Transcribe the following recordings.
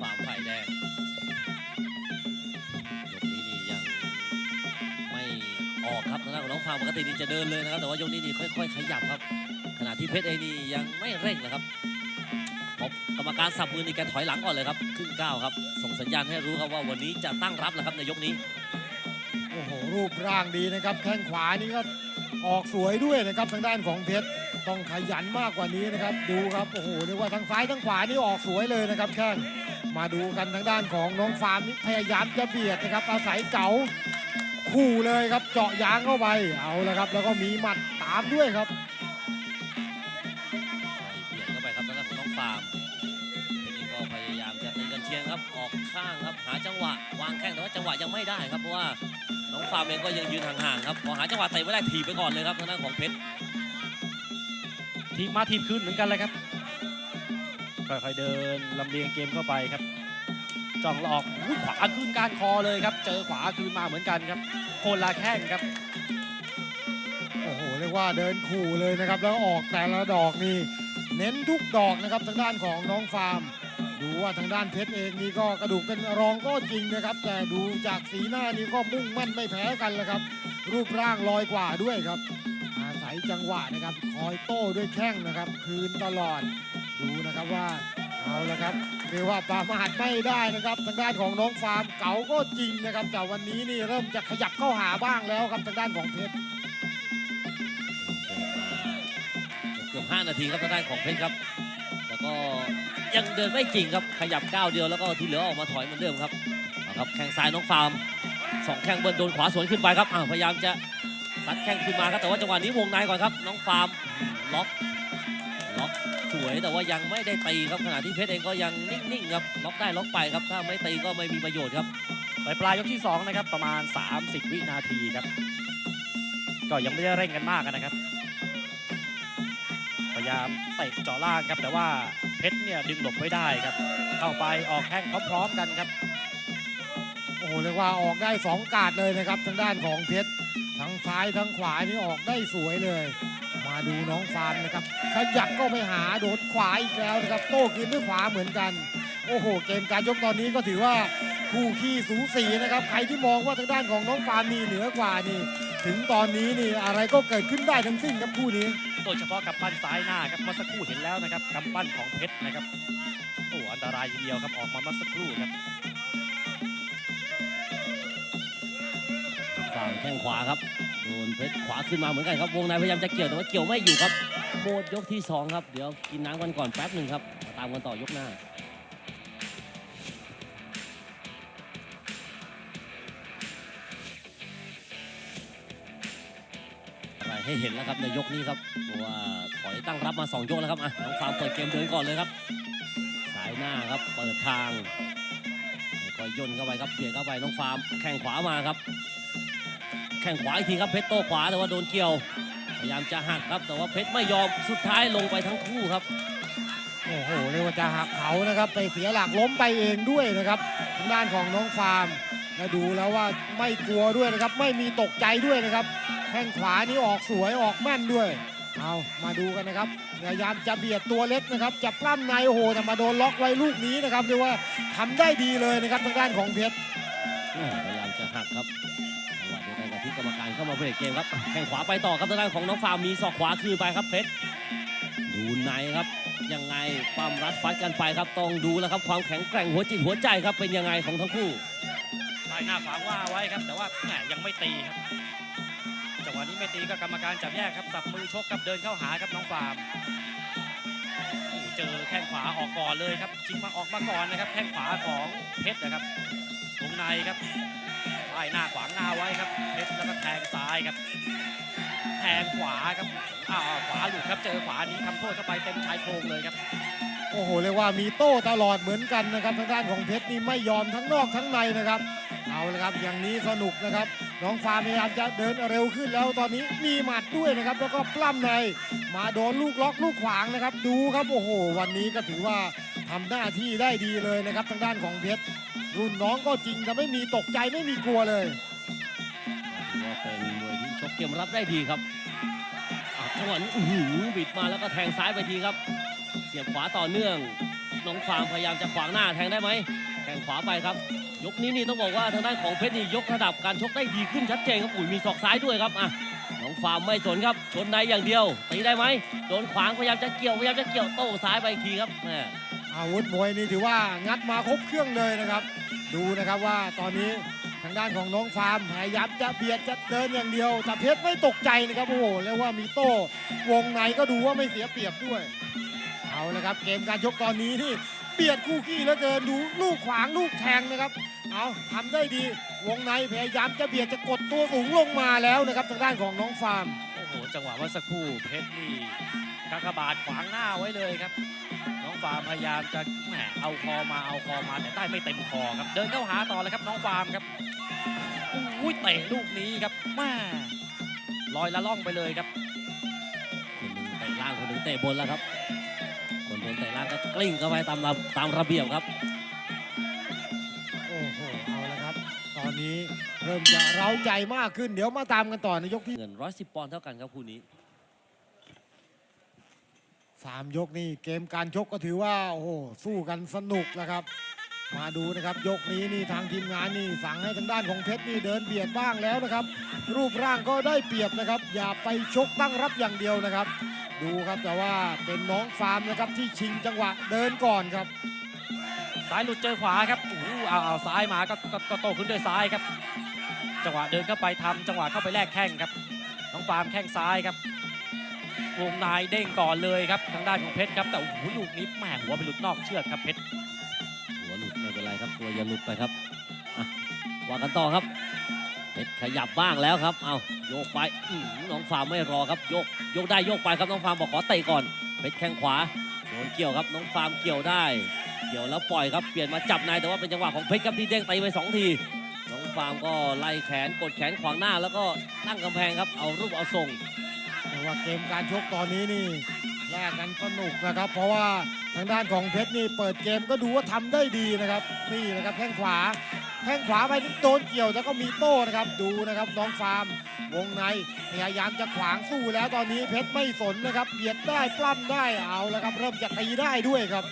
ฟาร์มฝ่ายแดงยกนี้นี่ยังไม่ออกครับทางด้านของน้องฟาร์มปกตินี่จะเดินเลยนะครับ แต่ว่ายกนี้นี่ค่อย ๆ ขยับครับ ขณะที่เพชรเอนี่ยังไม่เร่งนะครับพบกรรมการสับมือนี่แกถอยหลังก่อนเลยครับครึ่งก้าวครับ ส่งสัญญาณให้รู้ครับว่าวันนี้จะตั้งรับแล้วครับในยกนี้โอ้โหรูปร่างดีนะครับ แข้งขวานี่ก็ออกสวยด้วยนะครับทางด้านของเพชร ต้องขยันมากกว่านี้นะครับ ดูครับโอ้โหเรียกว่าทางซ้ายทางขวานี่ออกสวยเลยนะครับแข้งมาดูกันทางด้านของน้องฟาร์มนี่พยายามจะเบียดนะครับ อาศัยเก๋าคู่เลยครับเจาะยางเข้าไปเอาละครับ แล้วก็มีหมัดตามด้วยครับเบียดเข้าไปครับทางด้านของน้องฟาร์มเพชรเองก็พยายามจะตีกันเชียงครับออกข้างครับหาจังหวะวางแข้งแต่ว่าจังหวะยังไม่ได้ครับเพราะว่าน้องฟาร์มเองก็ยังยืนห่างๆครับพอหาจังหวะเตะไม่ได้ถีบไปก่อนเลยครับทางด้านของเพชร ทีมมาทีมคืนเหมือนกันเลยครับค่อยๆเดินลำเลียงเกมเข้าไปครับจ้องหลอกอุ๊ยขวาคืนการคอเลยครับ เจอขวาคืนมาเหมือนกันครับ โคนละแข้งครับโอ้โหเรียกว่าเดินขู่เลยนะครับ แล้วออกแต่ละดอกนี่เน้นทุกดอกนะครับทางด้านของน้องฟาร์ม ดูว่าทางด้านเพชรเองนี่ก็กระดูกเป็นรองก็จริงนะครับ แต่ดูจากสีหน้านี่ก็มุ่งมั่นไม่แพ้กันเลยครับ รูปร่างลอยกว่าด้วยครับ จังหวะนะครับ คอยโต้ด้วยแข้งนะครับ คืนตลอดดูนะครับว่าเอาละครับเรียกว่าประมาทไม่ได้นะครับทางด้านของน้องฟาร์มเก๋าก็จริงนะครับแต่วันนี้นี่เริ่มจะขยับเข้าหาบ้างแล้วครับทางด้านของเพชรเกือบ5นาทีครับทางด้านของเพชรครับแต่ก็ยังเดินไม่จริงครับขยับก้าวเดียวแล้วก็ที่เหลือออกมาถอยเหมือนเดิมครับครับแข้งซ้ายน้องฟาร์มสองแข้งเบิ้ลโดนขวาสวนขึ้นไปครับพยายามจะ ซัดแข้งขึ้นมาครับแต่ว่าจังหวะนี้วงในก่อนครับ น้องฟาร์มล็อกล็อกสวยแต่ว่ายังไม่ได้ตีครับขณะที่เพชรเองก็ยังนิ่งๆครับล็อกได้ล็อกไปครับ ถ้าไม่ตีก็ไม่มีประโยชน์ครับปลายปลายยกที่2นะครับประมาณ 30 วินาทีครับ ก็ยังไม่ได้เร่งกันมากนะครับพยายามเตะเจาะล่างครับ แต่ว่าเพชรเนี่ยดึงหลบไว้ได้ครับ เข้าไปออกแข้งพร้อมๆกันครับโอ้โหเรียกว่าออกได้สองกาดเลยนะครับทางด้านของเพชรทั้ง ซ้ายทั้งขวานี่ออกได้สวยเลย มาดูน้องฟาร์มนะครับขยับก็ไปหาโดนขวาอีกแล้วนะครับโต้คืนด้วยขวาเหมือนกัน โอ้โห เกมการยกตอนนี้ก็ถือว่าคู่ขี้สูสีนะครับ ใครที่มองว่าทางด้านของน้องฟาร์มนี่เหนือกว่านี่ ถึงตอนนี้นี่อะไรก็เกิดขึ้นได้ทั้งสิ้นครับคู่นี้ โดยเฉพาะกำปั้นซ้ายหน้าครับเมื่อสักครู่เห็นแล้วนะครับกำปั้นของเพชรนะครับโอ้อันตรายทีเดียวครับออกมาเมื่อสักครู่ครับฝั่งแข้งขวาครับโดนเพชรขวาขึ้นมาเหมือนกันครับ วงในพยายามจะเกี่ยวแต่ว่าเกี่ยวไม่อยู่ครับโหมดยกที่สองครับ เดี๋ยวกินน้ำกันก่อนแป๊บหนึ่งครับ ตามกันต่อยกหน้าอะไรให้เห็นแล้วครับในยกนี้ครับเพราะว่าถอยตั้งรับมา 2 ยกแล้วครับอะน้องฟาร์มเปิดเกมเดินก่อนเลยครับ สายหน้าครับเปิดทางแล้วก็ย่นเข้าไปครับเบียดเข้าไปน้องฟาร์มแข้งขวามาครับ แข้งขวาอีกทีครับเพชรโต้ขวาแต่ว่าโดนเกี่ยว พยายามจะหักครับ แต่ว่าเพชรไม่ยอมสุดท้ายลงไปทั้งคู่ครับ โอ้โหเรียกว่าจะหักเขานะครับ ไปเสียหลักล้มไปเองด้วยนะครับทางด้านของน้องฟาร์มและดูแล้วว่าไม่กลัวด้วยนะครับ ไม่มีตกใจด้วยนะครับแข้งขวานี่ออกสวยออกแม่นด้วย เอามาดูกันนะครับพยายามจะเบียดตัวเล็กนะครับ จะปล้ำในโอ้โหแต่มาโดนล็อกไว้ลูกนี้นะครับเรียกว่าทำได้ดีเลยนะครับทางด้านของเพชร พยายามจะหักครับ มาเข้ามาเกมครับแข้งขวาไปต่อครับทางด้านของน้องฟาร์มมีศอกขวาคืนไปครับเพชรดูในครับยังไงปั้มรัดฟัดกันไปครับต้องดูแล้วครับความแข็งแกร่งหัวจิตหัวใจครับเป็นยังไงของทั้งคู่ใต้หน้าขวางว่าไว้ครับแต่ว่าแหมยังไม่ตีครับจังหวะนี้ไม่ตีก็กรรมการจับแยกครับสับมือชกครับเดินเข้าหาครับน้องฟาร์มเจอแข้งขวาออกก่อนเลยครับจิงมาออกมาก่อนนะครับแข้งขวาของเพชรนะครับวงในครับ ใต้หน้าขวางหน้าไว้ครับเพชรแล้วก็แทงซ้ายครับ แทงขวาครับอ้าวขวาหลุดครับเจอขวานี้ทำโทษเข้าไปเต็มชายโครงเลยครับ โอ้โหเรียกว่ามีโต้ตลอดเหมือนกันนะครับทางด้านของเพชรนี่ไม่ยอมทั้งนอกทั้งในนะครับ เอาละครับอย่างนี้สนุกนะครับ น้องฟาร์มพยายามจะเดินเร็วขึ้นแล้วตอนนี้มีหมัดด้วยนะครับ แล้วก็ปล้ำในมาโดนลูกล็อกลูกขวางนะครับ ดูครับโอ้โห วันนี้ก็ถือว่าทำหน้าที่ได้ดีเลยนะครับทางด้านของเพชร รุ่นน้องก็จริงแต่ไม่มีตกใจไม่มีกลัวเลยถือว่าเป็นมวยที่ชกเกมรับได้ดีครับอะจังหวะนี้อื้อหือบิดมาแล้วก็แทงซ้ายไปทีครับ เสียบขวาต่อเนื่อง น้องฟาร์มพยายามจะขวางหน้าแทงได้ไหมแทงขวาไปครับ ยกนี้นี่ต้องบอกว่าทางด้านของเพชรนี่ยกระดับการชกได้ดีขึ้นชัดเจนครับอุ้ยมีศอกซ้ายด้วยครับอะน้องฟาร์มไม่สนครับชนในอย่างเดียวตีได้ไหมโดนขวางพยายามจะเกี่ยวพยายามจะเกี่ยวโต้ซ้ายไปอีกทีครับแม่อาวุธมวยนี่ถือว่างัดมาครบเครื่องเลยนะครับ ดูนะครับว่าตอนนี้ทางด้านของน้องฟาร์มพยายามจะเบียดจะเดินอย่างเดียวแต่เพชรไม่ตกใจนะครับโอ้โหเรียกว่ามีโต้วงในก็ดูว่าไม่เสียเปรียบด้วย เอาละครับเกมการชกตอนนี้นี่เบียดคู่ขี้เหลือเกินดูลูกขวางลูกแทงนะครับเอาทำได้ดีวงในพยายามจะเบียดจะกดตัวสูงลงมาแล้วนะครับทางด้านของน้องฟาร์มโอ้โหจังหวะเมื่อสักครู่เพชรนี่กากบาทขวางหน้าไว้เลยครับ ฟาร์มพยายามจะแหมเอาคอมาเอาคอมาแต่ได้ไม่เต็มคอครับ เดินเข้าหาต่อเลยครับน้องฟาร์มครับอุ้ยเตะลูกนี้ครับแม่ลอยละล่องไปเลยครับ คนหนึ่งเตะล่างคนหนึ่งเตะบนแล้วครับ คนโดนเตะล่างก็กลิ้งเข้าไปตามระตามระเบียบครับ โอ้โห เอาละครับ ตอนนี้เริ่มจะเร้าใจมากขึ้น เดี๋ยวมาตามกันต่อในยกที่ เงิน110ปอนด์เท่ากันครับคู่นี้ สามยกนี่เกมการชกก็ถือว่าโอ้โหสู้กันสนุกนะครับ มาดูนะครับยกนี้นี่ทางทีมงานนี่สั่งให้ทางด้านของเพชรนี่เดินเบียดบ้างแล้วนะครับ รูปร่างก็ได้เปรียบนะครับ อย่าไปชกตั้งรับอย่างเดียวนะครับ ดูครับแต่ว่าเป็นน้องฟาร์มนะครับที่ชิงจังหวะเดินก่อนครับซ้ายหลุดเจอขวาครับโอ้โหเอาเอาซ้ายมาก็ก็ก็โตขึ้นด้วยซ้ายครับ จังหวะเดินเข้าไปทำจังหวะเข้าไปแลกแข้งครับน้องฟาร์มแข้งซ้ายครับ วงในเด้งก่อนเลยครับทางด้านของเพชรครับแต่โอ้โหลูกนี้แหมหัวไปหลุดนอกเชือกครับเพชรหัวหลุดไม่เป็นไรครับตัวอย่าหลุดไปครับว่ากันต่อครับเพชรขยับบ้างแล้วครับเอาโยกไปน้องฟาร์มไม่รอครับโยกโยกได้โยกไปครับน้องฟาร์มบอกขอเตะก่อนเพชรแข้งขวาโดนเกี่ยวครับน้องฟาร์มเกี่ยวได้ เกี่ยวแล้วปล่อยครับเปลี่ยนมาจับในแต่ว่าเป็นจังหวะของเพชรครับที่เด้งตีไปสองทีน้องฟาร์มก็ไล่แขนกดแขนขวางหน้า แล้วก็ตั้งกำแพงครับเอารูปเอาทรง ว่าเกมการชกตอนนี้นี่แลกกันสนุกนะครับ เพราะว่าทางด้านของเพชรนี่เปิดเกมก็ดูว่าทำได้ดีนะครับ นี่นะครับแข้งขวาแข้งขวาไปนี่โดนเกี่ยวแล้วก็มีโต้นะครับดูนะครับน้องฟาร์มวงในพยายามจะขวางสู้แล้วตอนนี้เพชรไม่สนนะครับเบียดได้ปล้ำได้เอาแล้วครับเริ่มจะตีได้ด้วยครับ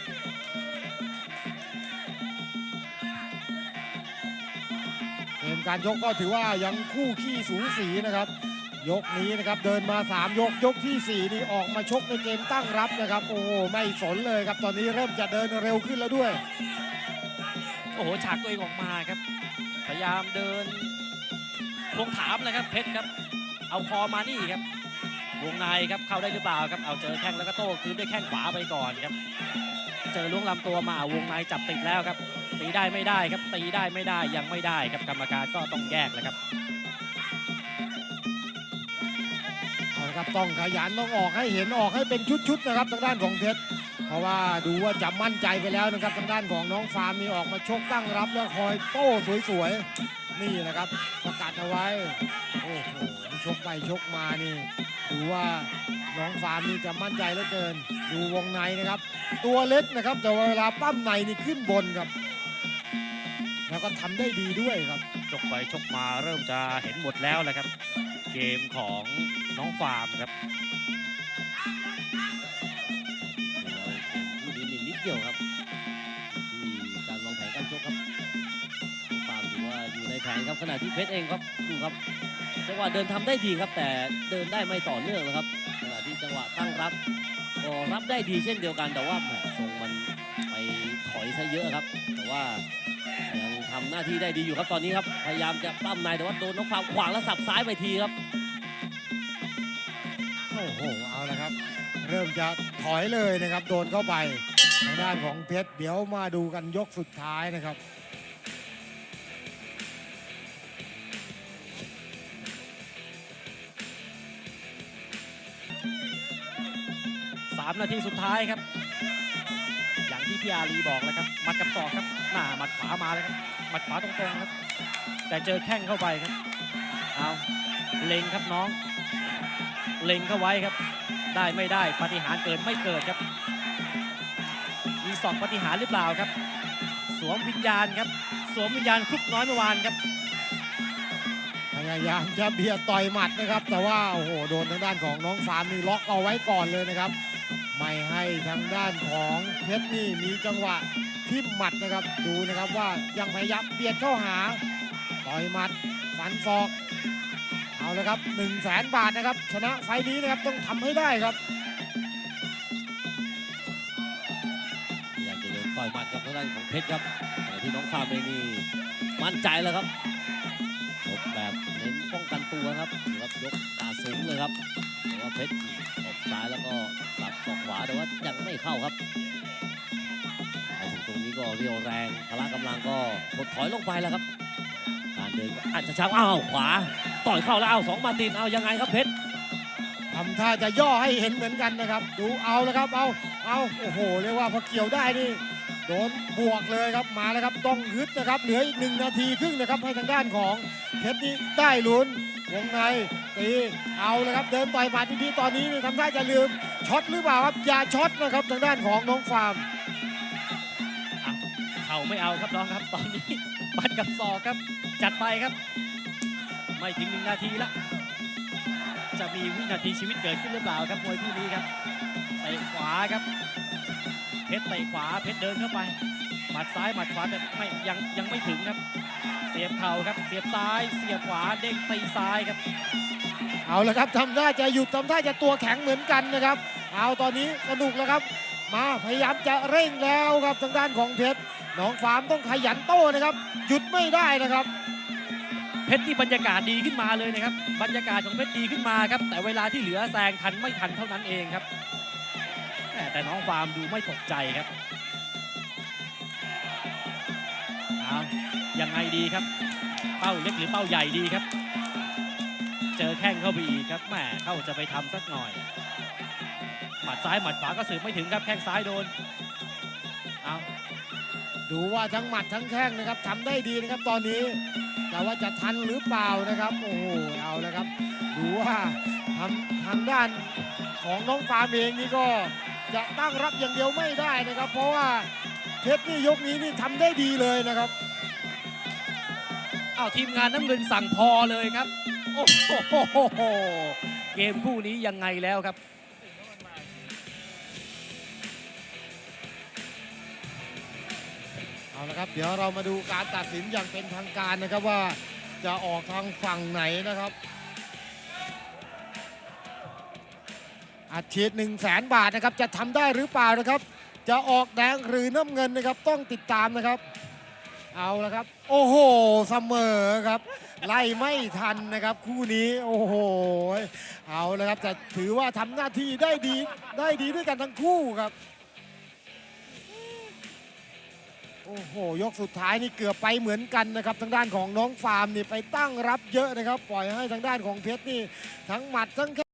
เกมการยกก็ถือว่ายังคู่ขี้สูสีนะครับ ยกนี้นะครับเดินมา 3 ยกยกทีสี่ 4 นี่ออกมาชกในเกมตั้งรับนะครับ โอ้โหไม่สนเลยครับ ตอนนี้เริ่มจะเดินเร็วขึ้นแล้วด้วย โอ้โหฉากตัวเองออกมาครับ พยายามเดินทวงถามนะครับเพชรครับ เอาคอมานี่ครับวงในครับเข้าได้หรือเปล่าครับเอาเจอแข้งแล้วก็โต้คืนด้วยแข้งขวาไปก่อนครับ เจอล้วงลำตัวมาวงในจับติดแล้วครับตีได้ไม่ได้ครับตีได้ไม่ได้ยังไม่ได้ครับกรรมการก็ต้องแยกแล้วครับ เอาละครับต้องขยันต้องออกให้เห็นออกให้เป็นชุดๆนะครับทางด้านของเพชรเพราะว่าดูว่าจะมั่นใจไปแล้วนะครับทางด้านของน้องฟาร์มนี่ออกมาชกตั้งรับแล้วคอยโต้สวยๆนี่นะครับประกาศเอาไว้โอ้โหชกไปชกมานี่ดูว่าน้องฟาร์มนี่จะมั่นใจเหลือเกิน ดูวงในนะครับ ตัวเล็กนะครับแต่เวลาปั้มในนี่ขึ้นบนครับ แล้วก็ทำได้ดีด้วยครับชกไปชกมาเริ่มจะเห็นหมดแล้วแหละครับ กมของน้องฟาร์มครับคู่นี้นี่นิดเดียวครับที่การวางแผนการชกครับน้องฟาร์มถือว่าอยู่ในแผนครับขณะที่เพชรเองครับดูครับจังหวะเดินทำได้ดีครับ แต่เดินได้ไม่ต่อเนื่องนะครับขณะที่จังหวะตั้งรับก็รับได้ดีเช่นเดียวกันแต่ว่าทรงมันไปถอยซะเยอะครับ แต่ว่า ทำหน้าที่ได้ดีอยู่ครับตอนนี้ครับ พยายามจะปั้มในแต่ว่าโดนน้องฟาร์มขวางแล้วสับซ้ายไปทีครับ โอ้โห เอาละครับ เริ่มจะถอยเลยนะครับ โดนเข้าไปทางด้านของเพชร เดี๋ยวมาดูกันยกสุดท้ายนะครับสามนาทีสุดท้ายครับ อย่างที่พี่อารีบอกแล้วครับหมัดกับศอกครับ หน้าหมัดขวามาเลยครับ หมัดขวาตรงๆครับ แต่เจอแข้งเข้าไปครับ เอาเล็งครับน้อง เล็งเข้าไว้ครับ ได้ไม่ได้ปฏิหารเกิดไม่เกิดครับ มีสองปฏิหารหรือเปล่าครับ สวมวิญญาณครับ สวมวิญญาณครุกน้อยเมื่อวานครับพยายามจะเบียดต่อยหมัดนะครับ แต่ว่าโอ้โหโดนทางด้านของน้องฟาร์มนี่ล็อกเอาไว้ก่อนเลยนะครับ ไม่ให้ทางด้านของเพชรนี่มีจังหวะทิ่หมัดนะครับ ดูนะครับว่ายังพยายามเบียดเข้าหาต่อยหมัดฟันศอกเอาละครับ1 0 0 0 0แสนบาทนะครับ ชนะไฟล์นี้นะครับต้องทำให้ได้ครับ อยากจะเดินต่อยหมัดกับทางด้านของเพชรครับแต่ที่น้องฟาร์มเองนี่มั่นใจแล้วครับแบบเน้นป้องกันตัวครับครับยกขาสูงเลยครับแต่ว่าเพชร ซ้ายแล้วก็สับศอกขวาแต่ว่ายังไม่เข้าครับมาถึงตรงนี้ก็เรียวแรงพละกำลังก็ถดถอยลงไปแล้วครับ การเดินก็อาจจะช้าอ้าวขวา ต่อยเข้าแล้วเอาสองมาตินเอายังไงครับเพชรทำท่าจะย่อให้เห็นเหมือนกันนะครับ ดูเอาแล้วครับเอาเอาโอ้โหเรียกว่าพอเกี่ยวได้นี่โดนบวกเลยครับมาแล้วครับต้องฮึดนะครับเหลืออีกหนึ่งนาทีครึ่งนะครับให้ทางด้านของเพชรนี่ได้ลุ้น วงในตีเอาเลยครับเดินต่อยหมัดทีๆตอนนี้นี่ทำท่าจะลืมช็อตหรือเปล่าครับอย่าช็อตนะครับทางด้านของน้องฟาร์มเข่าไม่เอาครับน้องครับ ตอนนี้ปัดกับศอกครับ จัดไปครับ ไม่ถึงหนึ่งนาทีละจะมีวินาทีชีวิตเกิดขึ้นหรือเปล่าครับมวยคู่นี้ครับเตะขวาครับ เพชรเตะขวาเพชรเดินเข้าไปหมัดซ้ายหมัดขวาแต่ไม่ยังยังไม่ถึงครับ สียบเข่าครับ เสียบซ้าย เสียบขวาเด้งตีซ้ายครับ เอาละครับทำท่าจะหยุดทำท่าจะตัวแข็งเหมือนกันนะครับ เอาตอนนี้สนุกแล้วครับ มาพยายามจะเร่งแล้วครับทางด้านของเพชรน้องฟาร์มต้องขยันโต้นะครับ หยุดไม่ได้นะครับ เพชรนี่บรรยากาศดีขึ้นมาเลยนะครับ บรรยากาศของเพชรดีขึ้นมาครับ แต่เวลาที่เหลือแซงทันไม่ทันเท่านั้นเองครับแหม่แต่น้องฟาร์มดูไม่ตกใจครับ เอายังไงดีครับ เป้าเล็กหรือเป้าใหญ่ดีครับ เจอแข้งเข้าไปอีกครับแหมเข้าจะไปทำสักหน่อย หมัดซ้ายหมัดขวาก็สืบไม่ถึงครับแข้งซ้ายโดนเอาดูว่าทั้งหมัดทั้งแข้งนะครับทำได้ดีนะครับตอนนี้ แต่ว่าจะทันหรือเปล่านะครับ โอ้โหเอาเลยครับ ดูว่าทำทางด้านของน้องฟาร์มเองนี่ก็จะตั้งรับอย่างเดียวไม่ได้นะครับ เพราะว่า เพชรนี่ยกนี้นี่ทำได้ดีเลยนะครับอ้าวทีมงานน้ำเงินสั่งพอเลยครับ โอ้โหเกมคู่นี้ยังไงแล้วครับเอาละครับเดี๋ยวเรามาดูการตัดสินอย่างเป็นทางการนะครับว่าจะออกทางฝั่งไหนนะครับอัดฉีด1 0 0 0 0แสนบาทนะครับจะทำได้หรือเปล่านะครับ จะออกแดงหรือน้ำเงินนะครับต้องติดตามนะครับ เอาละครับ โอ้โหเสมอครับ ไล่ไม่ทันนะครับ คู่นี้โอ้โหเอาละครับจะถือว่าทำหน้าที่ได้ดีได้ดีด้วยกันทั้งคู่ครับ โอ้โห ยกสุดท้ายนี่เกือบไปเหมือนกันนะครับ ทางด้านของน้องฟาร์มนี่ไปตั้งรับเยอะนะครับ ปล่อยให้ทางด้านของเพชรนี่ทั้งหมัดทั้ง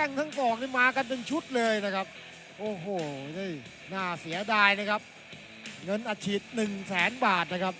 ข้งแข้งทั้งสองนี่มากันเป็นชุดเลยนะครับ โอ้โหนี่น่าเสียดายนะครับ เงินอัดฉีด1 0 0 0 0แสนบาทนะครับ